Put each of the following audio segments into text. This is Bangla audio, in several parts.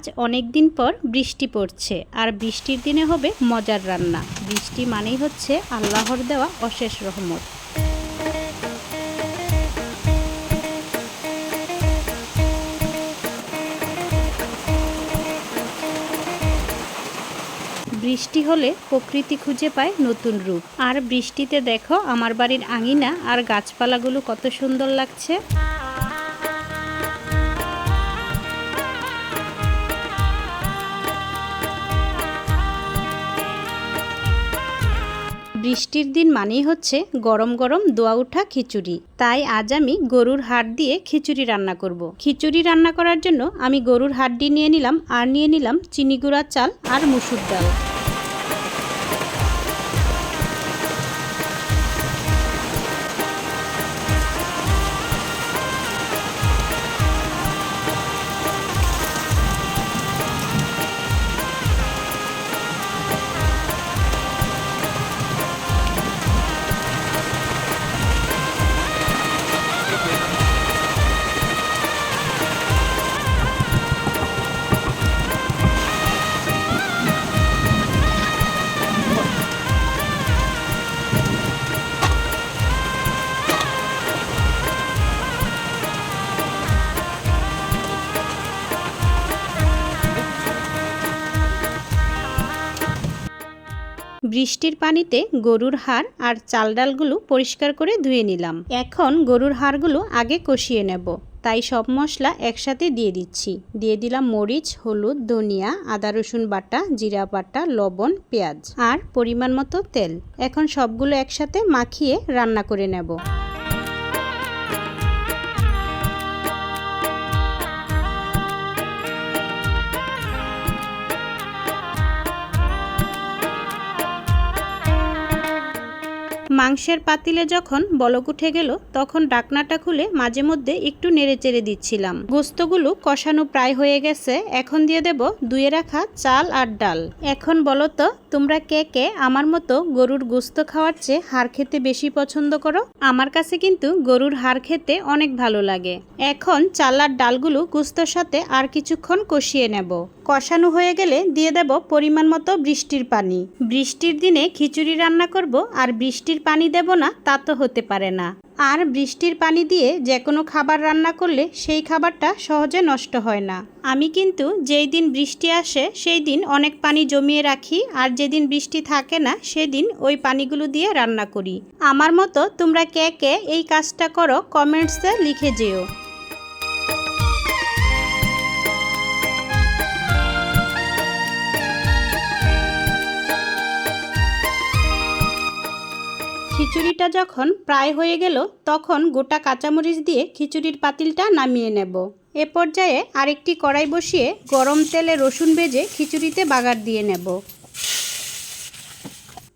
আজ অনেক দিন পর বৃষ্টি পড়ছে, আর বৃষ্টির দিনে হবে মজার রান্না। বৃষ্টি মানেই হচ্ছে আল্লাহর দেওয়া অশেষ রহমত। বৃষ্টি হলে প্রকৃতি খুঁজে পায় নতুন রূপ। আর বৃষ্টিতে দেখো আমার বাড়ির আঙিনা আর গাছপালাগুলো কত সুন্দর লাগছে। বৃষ্টির দিন মানেই হচ্ছে গরম গরম দোয়া উঠা খিচুড়ি তাই আজ আমি গরুর হাড় দিয়ে খিচুড়ি রান্না করব। খিচুড়ি রান্না করার জন্য আমি গরুর হাড্ডি নিয়ে নিলাম আর নিয়ে নিলাম চিনি গুঁড়া, চাল আর মুসুর ডাল বৃষ্টির পানিতে গরুর হাড় আর চাল ডালগুলো পরিষ্কার করে ধুয়ে নিলাম। এখন গরুর হাড়গুলো আগে কষিয়ে নেব। তাই সব মশলা একসাথে দিয়ে দিচ্ছি। দিয়ে দিলাম মরিচ, হলুদ, ধনিয়া, আদা, রসুন বাটা, জিরা বাটা, লবণ, পেঁয়াজ আর পরিমাণ মতো তেল। এখন সবগুলো একসাথে মাখিয়ে রান্না করে নেব। মাংসের পাতিলে যখন বলক উঠে গেল, তখন ডাকনাটা খুলে মাঝে মধ্যে একটু নেড়ে চেড়ে দিচ্ছিলাম। গোস্তগুলো কষানো প্রায় হয়ে গেছে, এখন দিয়ে দেব দুয়ে রাখা চাল আর ডাল। এখন বলো তো, তোমরা কে কে আমার মতো গরুর গোস্ত খাওয়ার চেয়ে হাড় খেতে বেশি পছন্দ করো? আমার কাছে কিন্তু গরুর হাড় খেতে অনেক ভালো লাগে। এখন চাল আর ডালগুলো গোস্তর সাথে আর কিছুক্ষণ কষিয়ে নেব। কষানো হয়ে গেলে দিয়ে দেব পরিমাণ মতো বৃষ্টির পানি। বৃষ্টির দিনে খিচুড়ি রান্না করব আর বৃষ্টির পানি দেব না, তা তো হতে পারে না। আর বৃষ্টির পানি দিয়ে যে কোনো খাবার রান্না করলে সেই খাবারটা সহজে নষ্ট হয় না। আমি কিন্তু যেই দিন বৃষ্টি আসে, সেই দিন অনেক পানি জমিয়ে রাখি আর যেদিন বৃষ্টি থাকে না, সেদিন ওই পানিগুলো দিয়ে রান্না করি। আমার মতো তোমরা কে কে এই কাজটা করো, কমেন্টসে লিখে যেও। খিচুড়িটা যখন প্রায় হয়ে গেল, তখন গোটা কাঁচামরিচ দিয়ে খিচুড়ির পাতিলটা নামিয়ে নেব। এ পর্যায়ে আরেকটি কড়াই বসিয়ে গরম তেলে রসুন বেজে খিচুড়িতে বাগার দিয়ে নেব।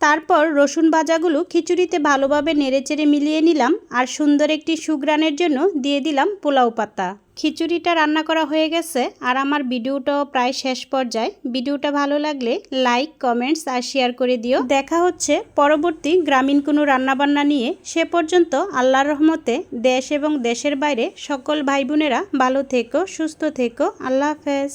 তারপর রসুন ভাজাগুলো খিচুড়িতে ভালোভাবে নেড়েচেড়ে মিলিয়ে নিলাম আর সুন্দর একটি সুগ্রানের জন্য দিয়ে দিলাম পোলাও পাতা। খিচুড়িটা রান্না করা হয়ে গেছে আর আমার ভিডিওটাও প্রায় শেষ পর্যায়ে। ভিডিওটা ভালো লাগলে লাইক, কমেন্টস আর শেয়ার করে দিও। দেখা হচ্ছে পরবর্তী গ্রামীণ কোনো রান্নাবান্না নিয়ে। সে পর্যন্ত আল্লাহর রহমতে দেশ এবং দেশের বাইরে সকল ভাই বোনেরা ভালো থেকো, সুস্থ থেকো। আল্লাহ হাফেজ।